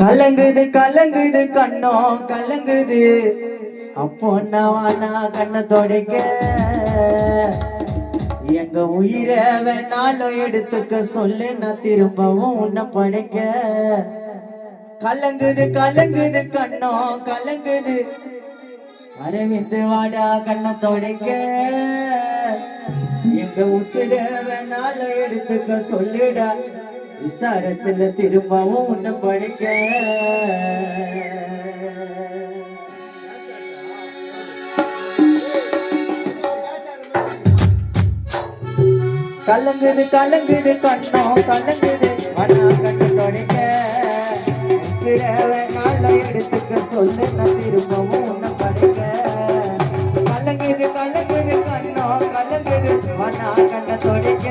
கலங்குது கலங்குது கண்ணோ கலங்குது. அப்போ நான் கண்ணை தொடைக்க? எங்க உயிரை வேணாலும் எடுத்துக்க சொல்லு நான் திரும்பவும் உன்னை படைக்க. கலங்குது கலங்குது கண்ணோ கலங்குது. அரவிந்து வாடா கண்ணை தொடைக்க. எங்க உசுர வேணாலும் எடுத்துக்க சொல்லுடா. விசாரத்துல திரும்பவும் உன்னை படிக்க. கலங்குது கலங்குது கண்ணோ கலங்குது மனா கண்ணு தொடங்க நாள எடுத்துக்க சொல்லு நான் திரும்பவும் உன்னை படிக்க. கலங்குது கலங்குது கண்ணோ கலங்குது மனா கண்ண தொடங்க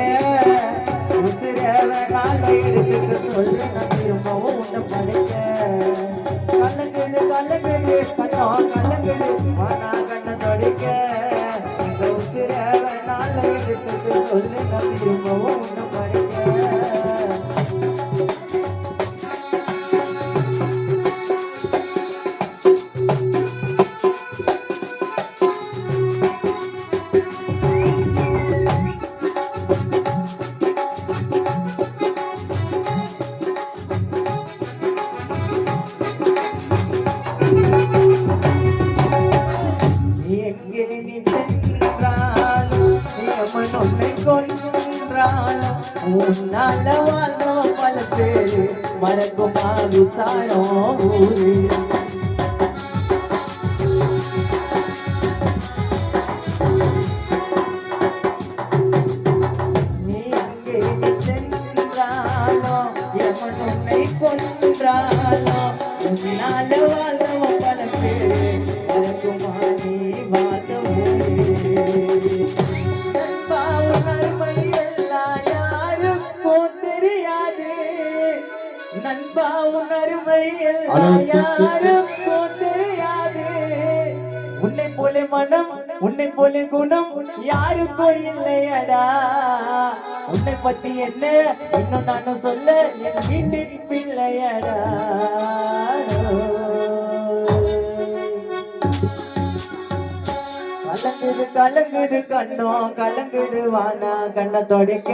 நாள எடுத்துக்க சொல்லு நான் திரும்பவும் உன்னை encontrar, y bueno me encontrar, una lavando para el Marco Pablo I know. அருமை எல்லாம் யாருக்கும் தெரியாது. நண்பா அருமை எல்லாம் யாருக்கும் தெரியாது. உன்னை போல மனம் உன்னை போல குணம் யாருக்கும் இல்லையடா. உன்னை பத்தி என்ன? இன்னும் நானும் சொல்ல என் வீட்டின் பிள்ளையடா கலங்குது கலங்குது கண்ணோ கலங்குது வானா கண்ண தொடைக்க.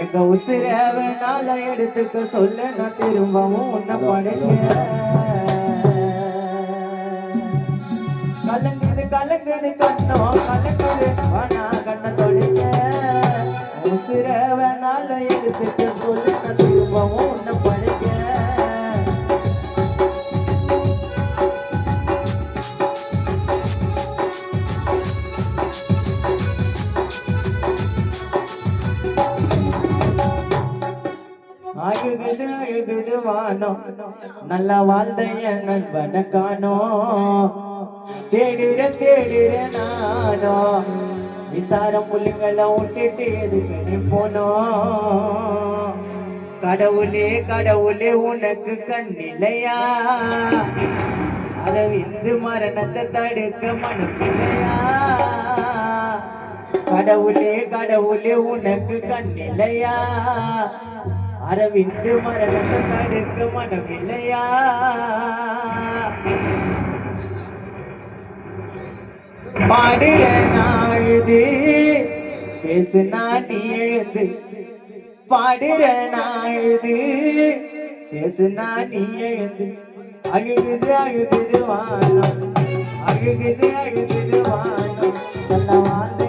எங்க உசிர வேணால எடுத்துக்க சொல்ல நான் திரும்பவும் உன்னை படைக்க. கலங்குது கலங்குது கண்ணோ கலங்குது வானா. அழுகுது அழுகுது வானம் நல்லா வாழ்ந்த என் நண்பனை காணோம் தேடுற தேடுற நானோ. விசாரம் புள்ளிங்களை விட்டுட்டு எதுக்கு நீ போனோம் கடவுளே கடவுளே உனக்கு கண்ணில்லையா அரவிந்து மரணத்தை தடுக்க மனப்பில்லையா? கடவுளே கடவுளே உனக்கு கண்ணில்லையா அரவிந்து மரணத்தை தடுக்க மனமில்லையா? பாடுற நாழுது பேசுனா நீ எழுந்து. பாடுற நாழுது பேசுனா நீ எழுந்து. அழுகுது அழுகுது வானம். அழுகுது அழுகுது வானம். நல்ல வாழ்ந்தைய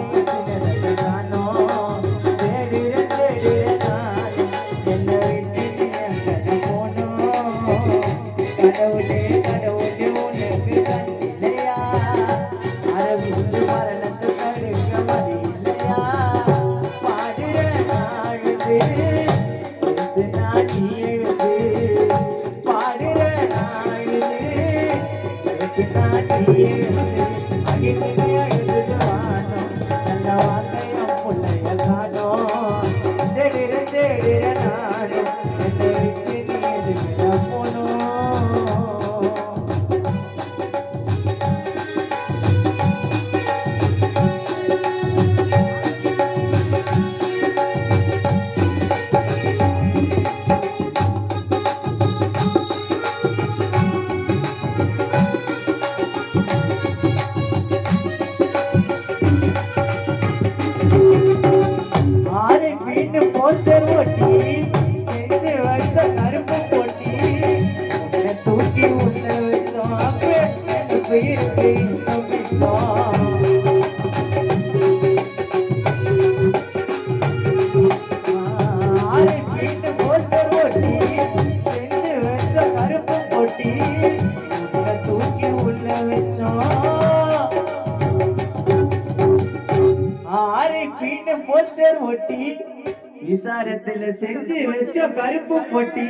ஆறு பீண்டு போஸ்டர் ஒட்டி விசாரத்துல செஞ்சு வச்ச கருப்பு பொட்டி.